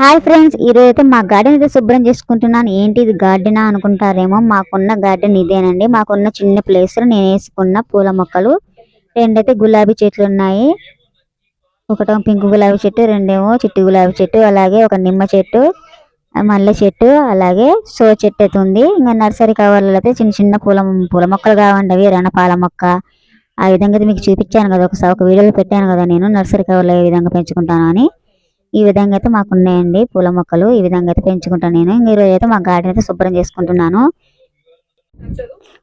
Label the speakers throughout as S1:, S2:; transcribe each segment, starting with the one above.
S1: Hi friends ఈరోజు అయితే మా గార్డెన్ అయితే శుభ్రం చేసుకుంటున్నాను. ఏంటి ఇది గార్డెనా అనుకుంటారేమో మాకున్న గార్డెన్ ఇదేనండి. మాకున్న చిన్న ప్లేస్లో నేను వేసుకున్న పూల మొక్కలు. రెండైతే గులాబీ చెట్లు ఉన్నాయి. ఒకటో పింక్ గులాబీ చెట్టు రెండేమో చిట్టు గులాబీ చెట్టు అలాగే ఒక నిమ్మ చెట్టు మల్లె చెట్టు అలాగే సో చెట్టు అయితే ఉంది. ఇంకా నర్సరీ కవర్లలో అయితే చిన్న చిన్న పూల పూల మొక్కలు కావండి. అవి రణపాల మొక్క. ఆ విధంగా అయితే మీకు చూపించాను కదా ఒకసారి ఒక వీడియోలో పెట్టాను కదా నేను నర్సరీ కవర్లో ఏ విధంగా పెంచుకుంటాను అని. ఈ విధంగా అయితే మాకు ఉన్నాయండి పూల మొక్కలు. ఈ విధంగా అయితే పెంచుకుంటాను నేను. ఇంక ఈరోజు అయితే మా గార్డెన్ అయితే శుభ్రం చేసుకుంటున్నాను.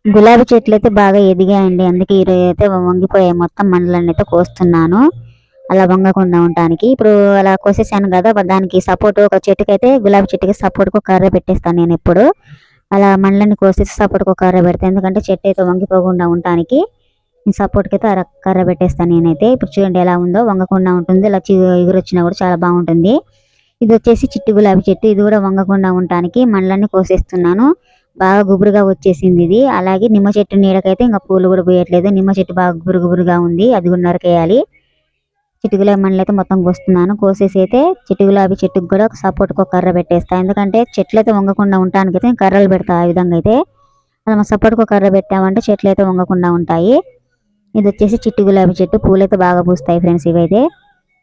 S1: గులాబీ చెట్లు అయితే బాగా ఎదిగాయండి. అందుకే ఈరోజు అయితే వంగిపోయాయి. మొత్తం మండలాన్ని అయితే కోస్తున్నాను. అలా వంగకుండా ఉండటానికి. ఇప్పుడు అలా కోసేసాను కదా దానికి సపోర్ట్ ఒక చెట్టుకి అయితే గులాబీ చెట్టుకి సపోర్ట్ ఒక కర్ర పెట్టేస్తాను నేను ఎప్పుడు. అలా మండలని కోసేసి సపోర్ట్ ఒక కర్ర పెడతాను ఎందుకంటే చెట్టు అయితే వంగిపోకుండా ఉండటానికి. సపోర్ట్కి అయితే అర కర్ర పెట్టేస్తాను నేనైతే. ఇప్పుడు చూడండి ఎలా ఉందో. వంగకుండా ఉంటుంది. ఇలా ఎగురొచ్చినా కూడా చాలా బాగుంటుంది. ఇది వచ్చేసి చిట్టి గులాబీ చెట్టు. ఇది కూడా వంగకుండా ఉండటానికి మండలాన్ని కోసేస్తున్నాను. బాగా గుబురుగా వచ్చేసింది ఇది. అలాగే నిమ్మ చెట్టు నీడకైతే ఇంకా పూలు కూడా పోయట్లేదు. నిమ్మ చెట్టు బాగా గుబురు గుబురుగా ఉంది. అది కూడా నరకేయాలి. చిట్టు గులాబీ మండలు అయితే మొత్తం కోస్తున్నాను. కోసేసి అయితే చిట్టు గులాబీ చెట్టుకు కూడా ఒక సపోర్ట్ ఒక కర్ర పెట్టేస్తా. ఎందుకంటే చెట్లు అయితే వంగకుండా ఉండటానికి అయితే కర్రలు పెడతా ఆ విధంగా అయితే. అలా సపోర్ట్ ఒక కర్ర పెట్టామంటే చెట్లు అయితే వంగకుండా ఉంటాయి. ఇది వచ్చేసి చిట్టి గులాబీ చెట్టు. పూలైతే బాగా పూస్తాయి ఫ్రెండ్స్ ఇవైతే.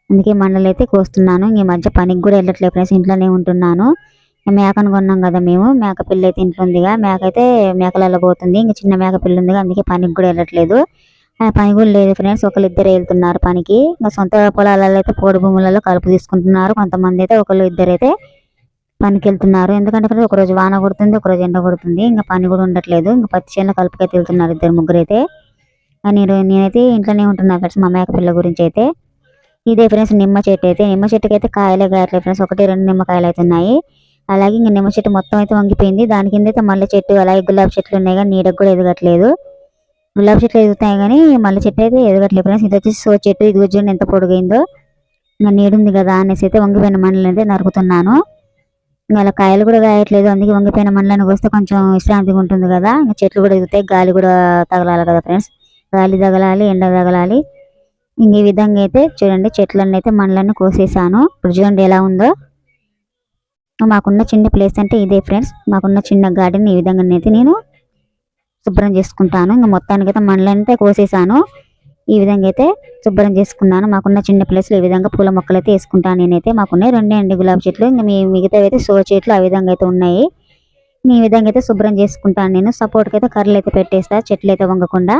S1: అందుకే మండలు అయితే కోస్తున్నాను ఈ మధ్య పనికి కూడా వెళ్ళట్లేదు ఫ్రెండ్స్. ఇంట్లోనే ఉంటున్నాను. మేకను కొన్నాం కదా మేము. మేక పిల్ల అయితే ఇంట్లో ఉందిగా. మేక అయితే మేకలలో పోతుంది. ఇంకా చిన్న మేక పిల్ల ఉందిగా. అందుకే పనికి కూడా వెళ్ళట్లేదు. ఆ పని కూడా లేదు ఫ్రెండ్స్. ఒకళ్ళు ఇద్దరు వెళ్తున్నారు పనికి. ఇంకా సొంత పొలాలలో అయితే పోడు భూములలో కలుపు తీసుకుంటున్నారు. కొంతమంది అయితే ఒకళ్ళు ఇద్దరు అయితే పనికి వెళ్తున్నారు. ఎందుకంటే ఫ్రెండ్స్ ఒక రోజు వాన కొడుతుంది ఒక రోజు ఎండ కొడుతుంది. ఇంకా పని కూడా ఉండట్లేదు. ఇంకా పచ్చి చేనులో కలుపుకైతే వెళ్తున్నారు ఇద్దరు ముగ్గురు అయితే నేను నేనైతే ఇంట్లోనే ఉంటున్నా ఫ్రెండ్స్ మా మేక పిల్ల గురించి అయితే. ఇదే ఫ్రెండ్స్ నిమ్మ చెట్టు అయితే. నిమ్మ చెట్టుకి అయితే కాయలే కాయట్లేదు ఫ్రెండ్స్ ఒకటి రెండు నిమ్మకాయలు అయితే ఉన్నాయి. అలాగే ఇంకా నిమ్మ చెట్టు మొత్తం అయితే వంగిపోయింది. దాని కింద అయితే మల్లె చెట్టు అలాగే గులాబీ చెట్లు ఉన్నాయి కానీ నీడకు కూడా ఎదగట్లేదు. గులాబీ చెట్లు ఎదుగుతాయి కానీ మల్లె చెట్టు అయితే ఎదగట్లేదు ఫ్రెండ్స్. ఇది వచ్చేసి సో చెట్టు ఇది చూడండి ఎంత పొడుగైందో. ఇంకా నీడుంది కదా అనేసి అయితే వంగిపోయిన మండలం అయితే నరుకుతున్నాను. ఇంకా కాయలు కూడా కాయట్లేదు అందుకే వంగిపోయిన మండలాన్ని వస్తే కొంచెం విశ్రాంతిగా ఉంటుంది కదా. ఇంకా చెట్లు కూడా ఎదుగుతాయి గాలి కూడా తగలాలి కదా ఫ్రెండ్స్. గాలి తగలాలి ఎండ తగలాలి. ఈ విధంగా అయితే చూడండి చెట్లన్నీ అయితే మండలాన్ని కోసేసాను. ఇప్పుడు చూడండి ఎలా ఉందో. మాకున్న చిన్న ప్లేస్ అంటే ఇదే ఫ్రెండ్స్. మాకున్న చిన్న గార్డెన్ ఈ విధంగా అయితే నేను శుభ్రం చేసుకుంటాను. ఇంకా మొత్తానికి అయితే మండలాన్ని కోసేసాను. ఈ విధంగా అయితే శుభ్రం చేసుకున్నాను. మాకున్న చిన్న ప్లేస్లో ఈ విధంగా పూల మొక్కలు అయితే వేసుకుంటాను నేనైతే. మాకున్నాయి రెండే అండి గులాబీ చెట్లు. ఇంకా మీ మిగతా అయితే సో చెట్లు ఆ విధంగా అయితే ఉన్నాయి. ఈ విధంగా అయితే శుభ్రం చేసుకుంటాను నేను. సపోర్ట్కి అయితే కర్రలు అయితే పెట్టేస్తా చెట్లు అయితే వంగకుండా.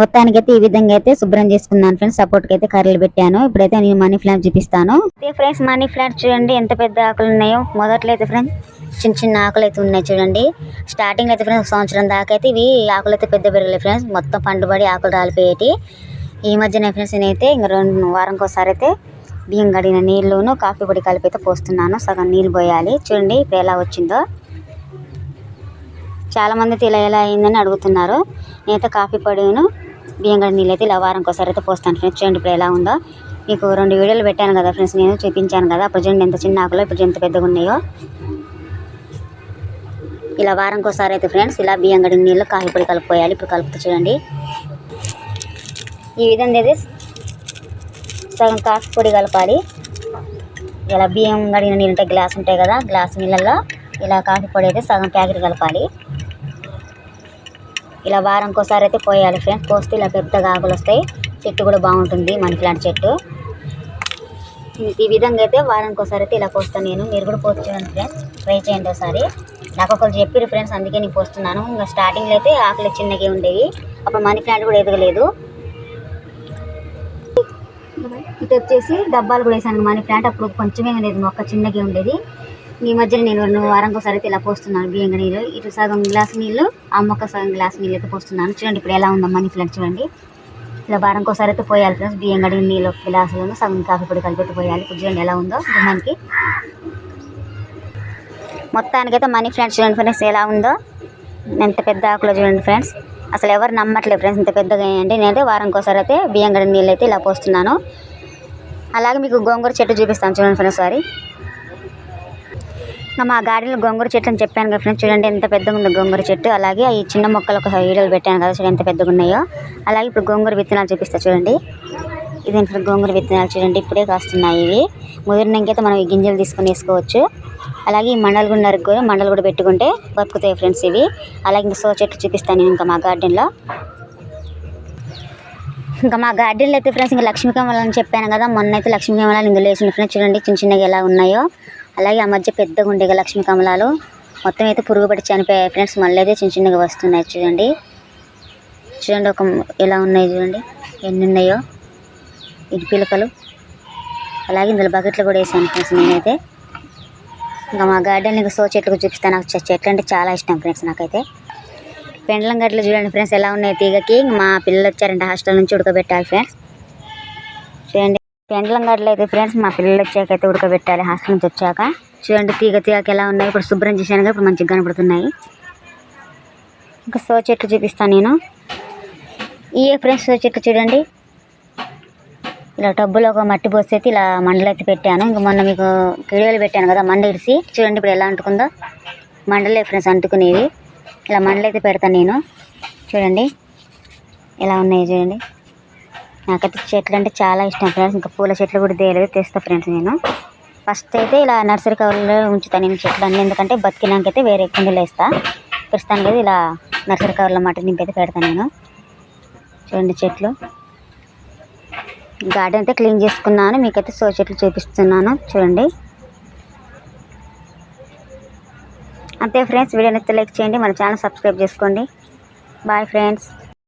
S1: మొత్తానికి అయితే ఈ విధంగా అయితే శుభ్రం చేసుకున్నాను ఫ్రెండ్స్ సపోర్ట్ అయితే కర్రలు పెట్టాను. ఇప్పుడైతే నేను మనీ ప్లాంట్ చూపిస్తాను. ఫ్రెండ్స్ మనీ ప్లాంట్ చూడండి. ఎంత పెద్ద ఆకులు ఉన్నాయో. మొదట్లో అయితే ఫ్రెండ్స్ చిన్న చిన్న ఆకులు అయితే ఉన్నాయి చూడండి. స్టార్టింగ్ అయితే ఫ్రెండ్స్ సంవత్సరం దాకా అయితే ఇవి ఆకులు అయితే పెద్ద పెరగలేదు ఫ్రెండ్స్ మొత్తం పండుబడి ఆకులు రాలిపోయేటి. ఈ మధ్యన ఫ్రెండ్స్ నేనైతే ఇంకా రెండు వారంకి ఒకసారి అయితే బియ్యం కడిగిన నీళ్ళును కాఫీ పొడి కలిపి అయితే పోస్తున్నాను. సగం నీళ్ళు పోయాలి. చూడండి ఇప్పుడు ఎలా వచ్చిందో. చాలామంది అయితే ఇలా ఎలా అయిందని అడుగుతున్నారు. నేనైతే కాఫీ పొడిను బియ్యం గడి నీళ్ళు అయితే ఇలా వారానికి ఒకసారి అయితే పోస్తాను ఫ్రెండ్స్ చూడండి ఇప్పుడు ఎలా ఉందో. మీకు రెండు వీడియోలు పెట్టాను కదా ఫ్రెండ్స్ నేను చూపించాను కదా. అప్పుడు చూడండి ఎంత చిన్న ఆకులో ఇప్పుడు ఎంత పెద్దగా ఉన్నాయో. ఇలా వారానికి ఒకసారి అయితే ఫ్రెండ్స్ ఇలా బియ్యం గడి నీళ్ళు కాఫీ పొడి కలిపిపోయాలి ఇప్పుడు కలుపుతూ చూడండి. ఈ విధంగా అయితే సగం కాఫీ పొడి కలపాలి. ఇలా బియ్యం గడిగిన నీళ్ళు ఉంటాయి గ్లాస్ ఉంటాయి కదా గ్లాస్ నీళ్ళల్లో ఇలా కాఫీ పొడి అయితే సగం ప్యాకెట్ కలపాలి. ఇలా వారంకోసారి ఒకసారి అయితే పోయాలి ఫ్రెండ్స్ పోస్తే ఇలా పెద్దగా ఆకులు వస్తాయి. చెట్టు కూడా బాగుంటుంది మనీ ప్లాంట్ చెట్టు. ఈ- విధంగా అయితే వారానికోసారి ఒకసారి అయితే ఇలా పోస్తాను నేను. మీరు కూడా పోస్ట్ చేయండి ఫ్రెండ్స్ ట్రై చేయండి ఒకసారి. నాకు ఒకరు చెప్పారు ఫ్రెండ్స్ అందుకే నేను పోస్తున్నాను. ఇంకా స్టార్టింగ్లో అయితే ఆకులు చిన్నగా ఉండేవి. అప్పుడు మనీ ప్లాంట్ కూడా ఎదగలేదు. ఇటు వచ్చేసి డబ్బాలు కూడా వేసాను. మనీ ప్లాంట్ అప్పుడు కొంచెమే ఉండేది. మొక్క చిన్నగా ఉండేది. ఈ మధ్యన నేను రెండు వారానికి ఒకసారి అయితే ఇలా పోస్తున్నాను. బియ్యంగా నీళ్ళు ఇటు సగం గ్లాస్ నీళ్ళు ఆ మొక్క సగం గ్లాస్ నీళ్ళు అయితే పోస్తున్నాను. చూడండి ఇప్పుడు ఎలా ఉందో మనీ ఫ్లడ్ చూడండి. ఇలా వారానికి ఒకసారి అయితే పోయాలి ఫ్రెండ్స్. బియ్యం కడిగిన నీళ్ళు ఒక గ్లాసులను సగం కాఫీ పొడి కలిపెట్టి పోయాలి. ఇప్పుడు చూడండి ఎలా ఉందో గుమ్మానికి. మొత్తానికైతే మనీ ఫ్రెండ్స్ చూడండి ఫ్రెండ్స్ ఎలా ఉందో. ఎంత పెద్ద ఆకులో చూడండి ఫ్రెండ్స్. అసలు ఎవరు నమ్మట్లేదు ఫ్రెండ్స్ ఇంత పెద్దగా అయ్యండి నేనైతే వారానికి ఒకసారి అయితే బియ్యం గడిగిన నీళ్ళు అయితే ఇలా పోస్తున్నాను. అలాగే మీకు గోంగూర చెట్టు చూపిస్తాను చూడండి ఫ్రెండ్స్ సారీ మా గార్డెన్లో గోంగూర చెట్టు అని చెప్పాను కదా ఫ్రెండ్స్ చూడండి ఎంత పెద్దగా ఉందో గోంగూర చెట్టు. అలాగే ఈ చిన్న మొక్కలు ఒక వీడియోలు పెట్టాను కదా చూడండి ఎంత పెద్దగా ఉన్నాయో. అలాగే ఇప్పుడు గోంగూర విత్తనాలు చూపిస్తా చూడండి. ఇది ఇప్పుడు గోంగూర విత్తనాలు చూడండి ఇప్పుడే కాస్తున్నాయి ఇవి. ముదిరినాకైతే మనం ఈ గింజలు తీసుకొని వేసుకోవచ్చు. అలాగే ఈ మండలు గుండరు కూడా మండలు కూడా పెట్టుకుంటే బతుకుతాయి ఫ్రెండ్స్ ఇవి. అలాగే ఇంకా సో చెట్లు చూపిస్తాను నేను ఇంకా మా గార్డెన్లో. ఇంకా మా గార్డెన్లో అయితే ఫ్రెండ్స్ ఇంకా లక్ష్మీ కమలాలు అని చెప్పాను కదా మొన్న అయితే లక్ష్మీ కమలాలు ఇంకా లేచిన ఫ్రెండ్స్ చూడండి చిన్న చిన్నగా ఎలా ఉన్నాయో. అలాగే ఆ మధ్య పెద్దగా ఉండే లక్ష్మీ కమలాలు. మొత్తం అయితే పురుగు పట్టి చనిపోయాయి. ఫ్రెండ్స్ మళ్ళీ అయితే చిన్న చిన్నగా వస్తున్నాయి చూడండి. చూడండి ఒక ఎలా ఉన్నాయి చూడండి. ఎన్ని ఉన్నాయో. ఇది పిలకలు. అలాగే ఇందులో బకెట్లు కూడా వేసాను ఫ్రెండ్స్ నేనైతే. ఇంకా మా గార్డెన్ ఇంకా సో చెట్లు చూపిస్తాను. నాకు చెట్లు అంటే చాలా ఇష్టం ఫ్రెండ్స్ నాకైతే. పెండ్లం గడ్డలు చూడండి ఫ్రెండ్స్ ఎలా ఉన్నాయి తీగకి. మా పిల్లలు వచ్చారంటే హాస్టల్ నుంచి ఉడకబెట్టాలి ఫ్రెండ్స్. పెండ్లం గడ్డలు అయితే ఫ్రెండ్స్. మా పిల్లలు వచ్చాక అయితే ఉడకబెట్టాలి. హాస్టల్ నుంచి వచ్చాక. చూడండి తీగ తీగకి ఎలా ఉన్నాయి. ఇప్పుడు శుభ్రం చేశాను ఇప్పుడు మంచిగా కనపడుతున్నాయి. ఇంకా సో చెట్లు చూపిస్తాను నేను. ఈ ఫ్రెండ్స్ సో చెట్లు చూడండి. ఇలా టబ్బులో ఒక మట్టి పోసి అయితే ఇలా మండలు అయితే పెట్టాను. ఇంకా మొన్న మీకు వీడియోలు పెట్టాను కదా మండ ఇడిసి చూడండి ఇప్పుడు ఎలా అంటుకుందో. మండలే ఫ్రెండ్స్ అంటుకునేవి. ఇలా మండలు అయితే పెడతాను నేను. చూడండి. ఎలా ఉన్నాయి చూడండి. నాకైతే చెట్లు అంటే చాలా ఇష్టం ఫ్రెండ్స్. ఇంకా పూల చెట్లు కూడా తేలేదు తెస్తా ఫ్రెండ్స్ నేను. ఫస్ట్ అయితే ఇలా నర్సరీ కవర్లో ఉంచుతాను నేను చెట్లు అన్నీ ఎందుకంటే బతికినాకైతే వేరే కుండీలో వేస్తా. ప్రస్తుతానికి అయితే ఇలా నర్సరీ కవర్లో మట్టి నింపైతే పెడతాను నేను. చూడండి చెట్లు. గార్డెన్ అయితే క్లీన్ చేసుకున్నాను. మీకైతే సో చెట్లు చూపిస్తున్నాను. చూడండి. అంతే ఫ్రెండ్స్. వీడియో నచ్చితే లైక్ చేయండి. మన ఛానల్ సబ్స్క్రైబ్ చేసుకోండి. Bye friends